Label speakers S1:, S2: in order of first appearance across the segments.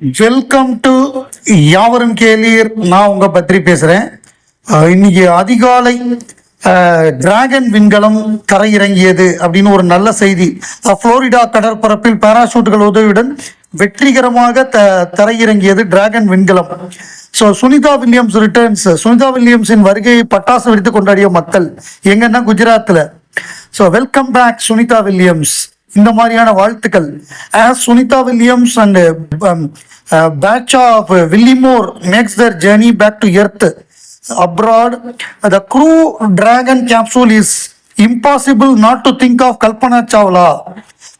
S1: Welcome to யாவரும் கேளீர். நான் உங்க பத்ரி பேசுறேன். இன்னைக்கு அதிகாலை டிராகன் விண்கலம் தரையிறங்கியது அப்படின்னு ஒரு நல்ல செய்தி. புளோரிடா கடற்பரப்பில் பாராசூட்டுகள் உதவியுடன் வெற்றிகரமாக த தரையிறங்கியது டிராகன் விண்கலம். So Sunita Williams returns Sunita வில்லியம்ஸின் வருகையை பட்டாசு வெடித்து கொண்டாடிய மக்கள் எங்கன்னா குஜராத்தில் so welcome back Sunita Williams இந்த மாதிரியான வாழ்த்துக்கள் as Sunita Williams and Butch of Wilmore makes their journey back to earth aboard the crew Dragon capsule is impossible not to think of Kalpana Chawla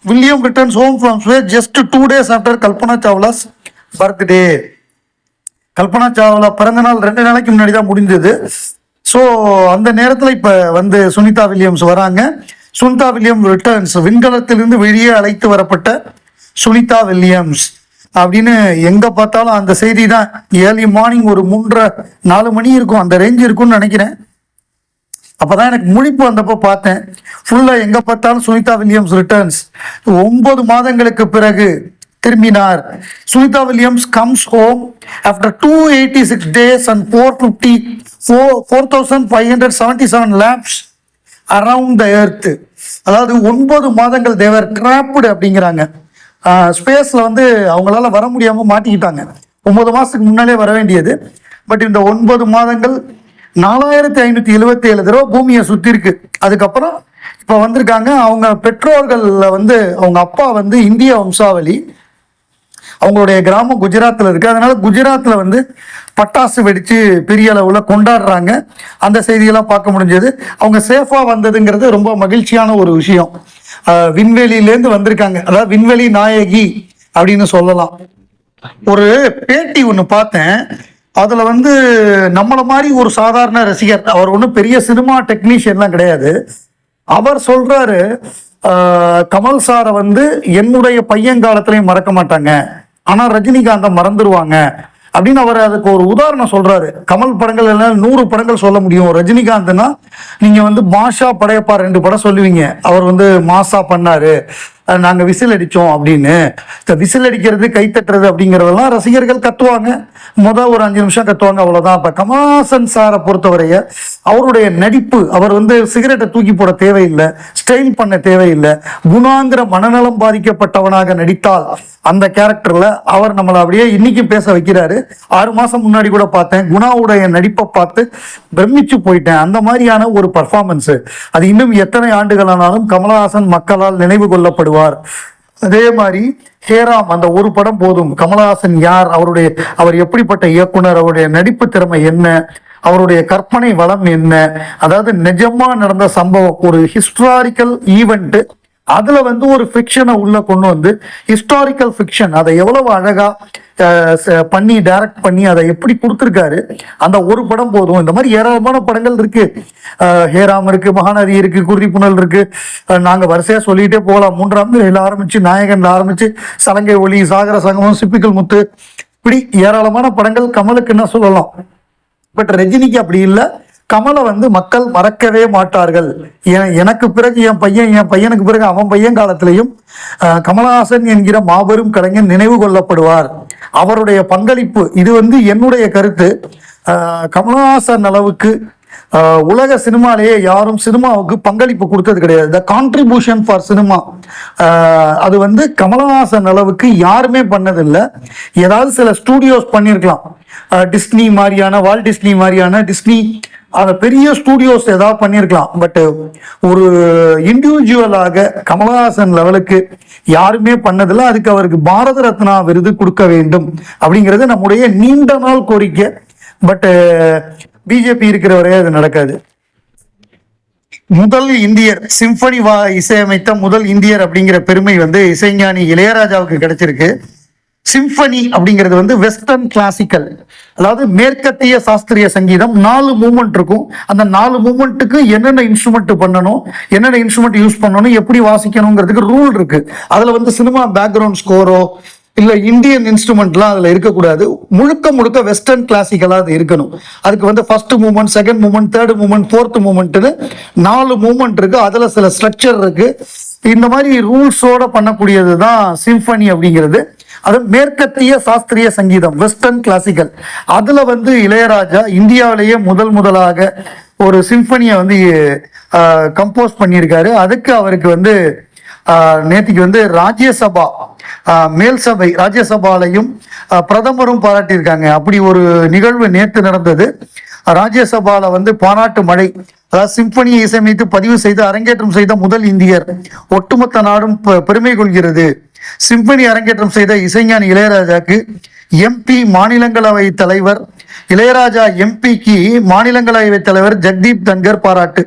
S1: William returns home from sways just two days after Kalpana Chawla's birthday Kalpana Chawla பிறந்த நாள் ரெண்டு நாளைக்கு முன்னாடி தான் முடிஞ்சது so அந்த நேரத்தில் இப்போ வந்து சுனிதா வில்லியம்ஸ் வராங்க சுனிதா வில்லியம் ரிட்டர்ன்ஸ் விண்கலத்திலிருந்து வெளியே அழைத்து வரப்பட்ட சுனிதா வில்லியம்ஸ். அப்படின்னு எங்கே பார்த்தாலும் அந்த செய்தி தான் ஏர்லி மார்னிங் ஒரு மூன்றரை நாலு மணி இருக்கும். அந்த ரேஞ்ச் இருக்கும்னு நினைக்கிறேன். அப்பதான் எனக்கு முழிப்பு வந்தப்போ பார்த்தேன். ஃபுல்லா எங்க பார்த்தாலும் சுனிதா வில்லியம்ஸ் ரிட்டர்ன்ஸ் ஒன்பது மாதங்களுக்கு பிறகு திரும்பினார். Sunita Williams comes home after two eighty six days and four fifty four four thousand five hundred seventy seven laps around the earth அதாவது ஒன்பது மாதங்கள் தேவர் கிராப்டு அப்படிங்கிறாங்க. ஸ்பேஸில் வந்து அவங்களால வர முடியாமல் மாட்டிக்கிட்டாங்க. ஒன்பது மாதத்துக்கு முன்னாலே வர வேண்டியது. பட் இந்த ஒன்பது மாதங்கள் நாலாயிரத்தி ஐநூற்றி எழுபத்தி ஏழு தடவை பூமியை சுற்றி இருக்கு. அதுக்கப்புறம் இப்போ வந்திருக்காங்க. அவங்க பெற்றோர்களில் வந்து அவங்க அப்பா வந்து இந்திய வம்சாவளி. அவங்களுடைய கிராமம் குஜராத்தில் இருக்குது அதனால் குஜராத்தில் வந்து பட்டாசு வெடித்து பெரிய அளவில் கொண்டாடுறாங்க. அந்த செய்தியெல்லாம் பார்க்க முடிஞ்சது. அவங்க சேஃபாக வந்ததுங்கிறது ரொம்ப மகிழ்ச்சியான ஒரு விஷயம். விண்வெளியிலேருந்து வந்திருக்காங்க. அதாவது விண்வெளி நாயகி அப்படின்னு சொல்லலாம். ஒரு பேட்டி ஒன்று பார்த்தேன். அதில் வந்து நம்மளை மாதிரி ஒரு சாதாரண ரசிகர் அவர் ஒன்றும் பெரிய சினிமா டெக்னீஷியன்லாம் கிடையாது. அவர் சொல்கிறாரு கமல் சாரை வந்து என்னுடைய பையன் காலத்திலையும் மறக்க மாட்டாங்க. ஆனா ரஜினிகாந்தை மறந்துடுவாங்க அப்படின்னு அவர் அதுக்கு ஒரு உதாரணம் சொல்றாரு. கமல் படங்கள் எல்லாம் நூறு படங்கள் சொல்ல முடியும். ரஜினிகாந்த்னா நீங்க வந்து மாஷா படையப்பா ரெண்டு படம் சொல்லுவீங்க. அவர் வந்து மாசா பண்ணாரு. நாங்கள் விசில் அடித்தோம் அப்படின்னு. இந்த விசில் அடிக்கிறது கைத்தட்டுறது அப்படிங்கிறதெல்லாம் ரசிகர்கள் கத்துவாங்க. மொதல் ஒரு அஞ்சு நிமிஷம் கத்துவாங்க அவ்வளோதான் இப்போ கமாசன் சாரை பொறுத்தவரைய அவருடைய நடிப்பு அவர் வந்து சிகரெட்டை தூக்கி போட தேவையில்லை ஸ்டைல் பண்ண தேவையில்லை குணாங்கிற மனநலம் பாதிக்கப்பட்டவனாக நடித்தால் அந்த கேரக்டரில் அவர் நம்மளை அப்படியே இன்னைக்கும் பேச வைக்கிறாரு. ஆறு மாதம் முன்னாடி கூட பார்த்தேன் குணாவுடைய நடிப்பை பார்த்து பிரமிச்சு போயிட்டேன். அந்த மாதிரியான ஒரு பர்ஃபார்மன்ஸு அது இன்னும் எத்தனை ஆண்டுகளானாலும் கமலஹாசன் மக்களால் நினைவு கொள்ளப்படுவார். அதே மாதிரி ஹேராம் அந்த ஒரு படம் போதும். கமலஹாசன் யார்? அவருடைய அவர் எப்படிப்பட்ட இயக்குனர்? அவருடைய நடிப்பு திறமை என்ன? அவருடைய கற்பனை வளம் என்ன? அதாவது நிஜமா நடந்த சம்பவம் ஒரு ஹிஸ்டாரிக்கல் ஈவெண்ட் அதுல வந்து ஒரு ஃபிக்ஷனை உள்ள கொண்டு வந்து ஹிஸ்டாரிக்கல் ஃபிக்ஷன் அதை எவ்வளவு அழகா பண்ணி டைரக்ட் பண்ணி அதை எப்படி கொடுத்துருக்காரு அந்த ஒரு படம் போதும். இந்த மாதிரி ஏராளமான படங்கள் இருக்கு. ஹேராம் இருக்கு மகாநதி இருக்கு குருதி புனல் இருக்கு. நாங்க வரிசையா சொல்லிட்டே போகலாம். மூன்றாம் பிறையில ஆரம்பிச்சு நாயகன்ல ஆரம்பிச்சு சலங்கை ஒளி சாகர சங்கமம் சிப்பிக்கல் முத்து. இப்படி ஏராளமான படங்கள் கமலுக்கு என்ன சொல்லலாம். பட் ரஜினிக்கு அப்படி இல்லை. கமலை வந்து மக்கள் மறக்கவே மாட்டார்கள். எனக்கு பிறகு என் பையன் என் பையனுக்கு பிறகு அவன் பையன் காலத்திலையும் கமலஹாசன் என்கிற மாபெரும் கலைஞர் நினைவு கொள்ளப்படுவார். அவருடைய பங்களிப்பு இது வந்து என்னுடைய கருத்து. கமலஹாசன் அளவுக்கு உலக சினிமாலேயே யாரும் சினிமாவுக்கு பங்களிப்பு கொடுத்தது கிடையாது. த கான்ட்ரிபியூஷன் ஃபார் சினிமா அது வந்து கமலஹாசன் அளவுக்கு யாருமே பண்ணதில்லை. ஏதாவது சில ஸ்டூடியோஸ் பண்ணியிருக்கலாம் டிஸ்னி மாதிரியான வால் டிஸ்னி மாதிரியான டிஸ்னி அந்த பெரிய ஸ்டூடியோஸ் ஏதாவது பண்ணியிருக்கலாம் பட் ஒரு இண்டிவிஜுவலாக கமலஹாசன் லெவலுக்கு யாருமே பண்ணதில்லை. அதுக்கு அவருக்கு பாரத ரத்னா விருது கொடுக்க வேண்டும் அப்படிங்கிறது நம்முடைய நீண்ட நாள் கோரிக்கை. பட் பிஜேபி இருக்கிற வரையே அது நடக்காது. முதல் இந்தியர் சிம்பனி வா இசையமைத்த முதல் இந்தியர் அப்படிங்கிற பெருமை வந்து இசைஞானி இளையராஜாவுக்கு கிடைச்சிருக்கு. சிம்பனி அப்படிங்கிறது வந்து வெஸ்டர்ன் கிளாசிக்கல் அதாவது மேற்கத்திய சாஸ்திரிய சங்கீதம் நாலு மூமெண்ட் இருக்கும். அந்த நாலு மூமெண்ட்டுக்கு என்னென்ன இன்ஸ்ட்ருமெண்ட் பண்ணணும் என்னென்ன இன்ஸ்ட்ருமெண்ட் யூஸ் பண்ணணும் எப்படி வாசிக்கணுங்கிறதுக்கு ரூல் இருக்கு. அதுல வந்து சினிமா பேக்ரவுண்ட் ஸ்கோரோ இல்ல இந்தியன் இன்ஸ்ட்ருமெண்ட்லாம் அதுல இருக்கக்கூடாது. முழுக்க முழுக்க வெஸ்டர்ன் கிளாசிக்கலா அது இருக்கணும். அதுக்கு வந்து first moment second moment third moment fourth மூமெண்ட்னு நாலு மூமெண்ட் இருக்கு. அதுல சில ஸ்ட்ரக்சர் இருக்கு. இந்த மாதிரி ரூல்ஸோட பண்ணக்கூடியது தான் சிம்பனி அப்படிங்கிறது. அது மேற்கத்திய சாஸ்திரிய சங்கீதம் வெஸ்டர்ன் கிளாசிக்கல் அதுல வந்து இளையராஜா இந்தியாவிலேயே முதல் முதலாக ஒரு சிம்பனியை வந்து கம்போஸ் பண்ணியிருக்காரு. அதுக்கு அவருக்கு வந்து நேத்திக்கு வந்து ராஜ்யசபா மேல் சபை ராஜ்யசபாலையும் பிரதமரும் பாராட்டியிருக்காங்க. அப்படி ஒரு நிகழ்வு நேற்று நடந்தது. ராஜ்யசபால வந்து பாராட்டு மழை அதாவது சிம்பனியை இசையமைத்து பதிவு செய்து அரங்கேற்றம் செய்த முதல் இந்தியர். ஒட்டுமொத்த நாடும் பெருமை கொள்கிறது. சிம்பனி அரங்கேற்றம் செய்த இசைஞானி இளையராஜாக்கு எம்பி மாநிலங்களவை தலைவர் இளையராஜா எம்பிக்கு மாநிலங்களவை தலைவர் ஜெக்தீப் தன்கர் பாராட்டு.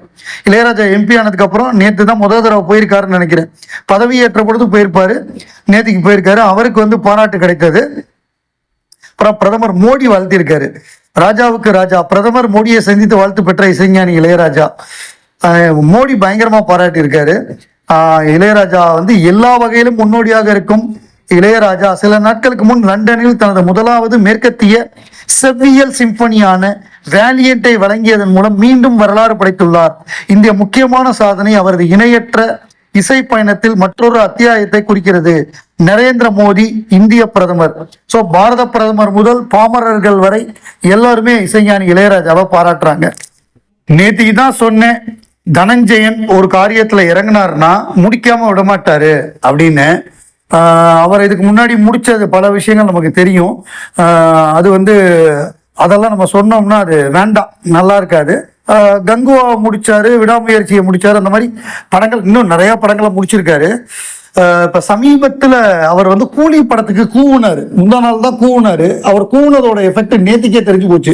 S1: இளையராஜா எம்பி ஆனதுக்கு அப்புறம் நேற்று தான் முதல் தடவை போயிருக்காருன்னு நினைக்கிறேன். பதவியேற்ற பொழுது போயிருப்பாரு. நேற்றுக்கு போயிருக்காரு. அவருக்கு வந்து பாராட்டு கிடைத்தது. அப்புறம் பிரதமர் மோடி வாழ்த்திருக்காரு ராஜாவுக்கு ராஜா பிரதமர் மோடியை சந்தித்து வாழ்த்து பெற்ற இசைஞானி இளையராஜா. மோடி பயங்கரமா பாராட்டியிருக்காரு. இருக்காரு இளையராஜா வந்து எல்லா வகையிலும் முன்னோடியாக இருக்கும். இளையராஜா சில நாட்களுக்கு முன் லண்டனில் தனது முதலாவது மேற்கத்திய செவ்வியல் சிம்பனியான வேலியண்டை வழங்கியதன் மூலம் மீண்டும் வரலாறு படைத்துள்ளார். இந்த முக்கியமான சாதனை அவரது இணையற்ற இசை பயணத்தில் மற்றொரு அத்தியாயத்தை குறிக்கிறது. நரேந்திர மோடி இந்திய பிரதமர். ஸோ பாரத பிரதமர் முதல் பாமரர்கள் வரை எல்லாருமே இசைஞானி இளையராஜாவை பாராட்டுறாங்க. நேத்திக்கு தான் சொன்னேன் தனஞ்சயன் ஒரு காரியத்துல இறங்கினார்னா முடிக்காம விடமாட்டாரு அப்படின்னு அவர் இதுக்கு முன்னாடி முடிச்சது பல விஷயங்கள் நமக்கு தெரியும். அது வந்து அதெல்லாம் நம்ம சொன்னோம்னா அது வேண்டாம் நல்லா இருக்காது. கங்குவா முடிச்சாரு விடாமுயற்சியை முடிச்சாரு அந்த மாதிரி படங்கள் இன்னும் நிறைய படங்களை முடிச்சிருக்காரு. இப்போ இப்ப சமீபத்துல அவர் வந்து கூலி படத்துக்கு கூவுனாரு. முந்தா நாள் தான் கூவுனாரு. அவர் கூவுனதோட எஃபெக்ட் நேத்திக்கே தெரிஞ்சு போச்சு.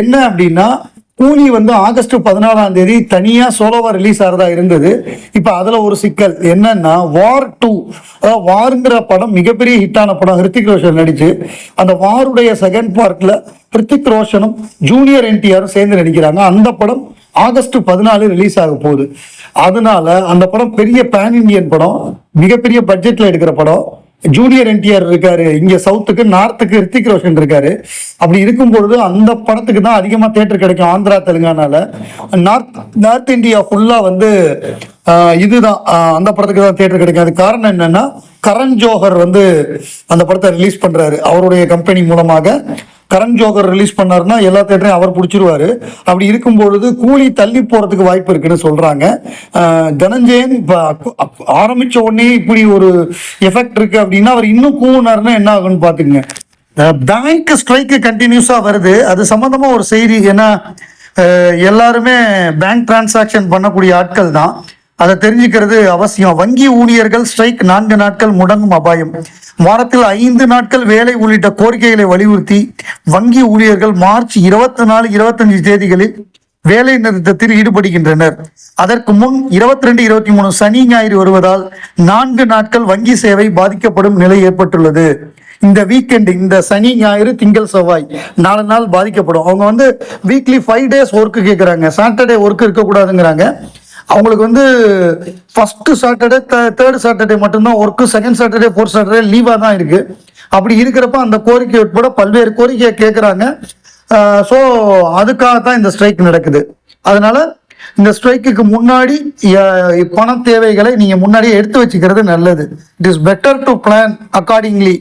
S1: என்ன அப்படின்னா கூலி வந்து ஆகஸ்ட் பதினாலாம் தேதி தனியா சோலோவா ரிலீஸ் ஆகிறதா இருந்தது. இப்ப அதுல ஒரு சிக்கல் என்னன்னா வார் டூ அதாவது வாருங்கிற படம் மிகப்பெரிய ஹிட்டான படம் ஹிருத்திக் ரோஷன் நடிச்சு அந்த வாருடைய செகண்ட் பார்ட்ல ஹிருத்திக் ரோஷனும் ஜூனியர் என்டிஆரும் சேர்ந்து நடிக்கிறாங்க. அந்த படம் ஆகஸ்ட் பதினாலு ரிலீஸ் ஆக போகுது. அதனால அந்த படம் பெரிய பேன் இண்டியன் படம் மிகப்பெரிய பட்ஜெட்ல எடுக்கிற படம். ஜூனியர் என்டிஆர் இருக்காரு இங்க சவுத்துக்கு நார்த்துக்கு ரித்திக் ரோஷன் இருக்காரு. அப்படி இருக்கும் பொழுது அந்த படத்துக்கு தான் அதிகமா தேட்டர் கிடைக்கும் ஆந்திரா தெலுங்கானால. நார்த் நார்த் இந்தியா ஃபுல்லா வந்து ஆஹ், இதுதான் ஆஹ், அந்த படத்துக்கு தான் தேட்டர் கிடைக்கும். அது காரணம் என்னன்னா கரண் ஜோஹர் வந்து அந்த படத்தை ரிலீஸ் பண்றாரு. அவருடைய கம்பெனி மூலமாக கரண் ஜோகர் ரிலீஸ் பண்ணாருன்னா எல்லா தேட்டரையும் அவர் பிடிச்சிருவாரு. அப்படி இருக்கும் பொழுது கூலி தள்ளி போறதுக்கு வாய்ப்பு இருக்குன்னு சொல்றாங்க. தனஞ்சயன் இப்ப ஆரம்பிச்ச உடனே இப்படி ஒரு எஃபெக்ட் இருக்கு அப்படின்னா அவர் இன்னும் கூவுனாருன்னா என்ன ஆகும்னு பாத்துக்கங்க. பேங்க் ஸ்ட்ரைக்கு கண்டினியூஸா வருது. அது சம்பந்தமா ஒரு செய்தி ஏன்னா எல்லாருமே பேங்க் டிரான்சாக்ஷன் பண்ணக்கூடிய ஆட்கள் தான். அதை தெரிஞ்சுக்கிறது அவசியம். வங்கி ஊழியர்கள் ஸ்ட்ரைக் நான்கு நாட்கள் முடங்கும் அபாயம். வாரத்தில் ஐந்து நாட்கள் வேலை உள்ளிட்ட கோரிக்கைகளை வலியுறுத்தி வங்கி ஊழியர்கள் மார்ச் இருபத்தி நாலு இருபத்தஞ்சு தேதிகளில் வேலை நிறுத்தத்தில் ஈடுபடுகின்றனர். அதற்கு முன் இருபத்தி ரெண்டு இருபத்தி மூணு சனி ஞாயிறு வருவதால் நான்கு நாட்கள் வங்கி சேவை பாதிக்கப்படும் நிலை ஏற்பட்டுள்ளது. இந்த வீக்கெண்ட் இந்த சனி ஞாயிறு திங்கள் செவ்வாய் நாலு நாள் பாதிக்கப்படும். அவங்க வந்து வீக்லி ஃபைவ் டேஸ் ஒர்க்கு கேட்குறாங்க சாட்டர்டே ஒர்க் இருக்கக்கூடாதுங்கிறாங்க. அவங்களுக்கு வந்து ஃபர்ஸ்ட் சாட்டர்டே தேர்ட் சாட்டர்டே மட்டும்தான் work second Saturday fourth Saturday லீவாக தான் இருக்கு. அப்படி இருக்கிறப்ப அந்த கோரிக்கை உட்பட பல்வேறு கோரிக்கையை கேட்குறாங்க ஸோ அதுக்காக தான் இந்த ஸ்ட்ரைக் நடக்குது. அதனால இந்த ஸ்ட்ரைக்குக்கு முன்னாடி பண தேவைகளை நீங்க முன்னாடியே எடுத்து வச்சுக்கிறது நல்லது. It is better to plan accordingly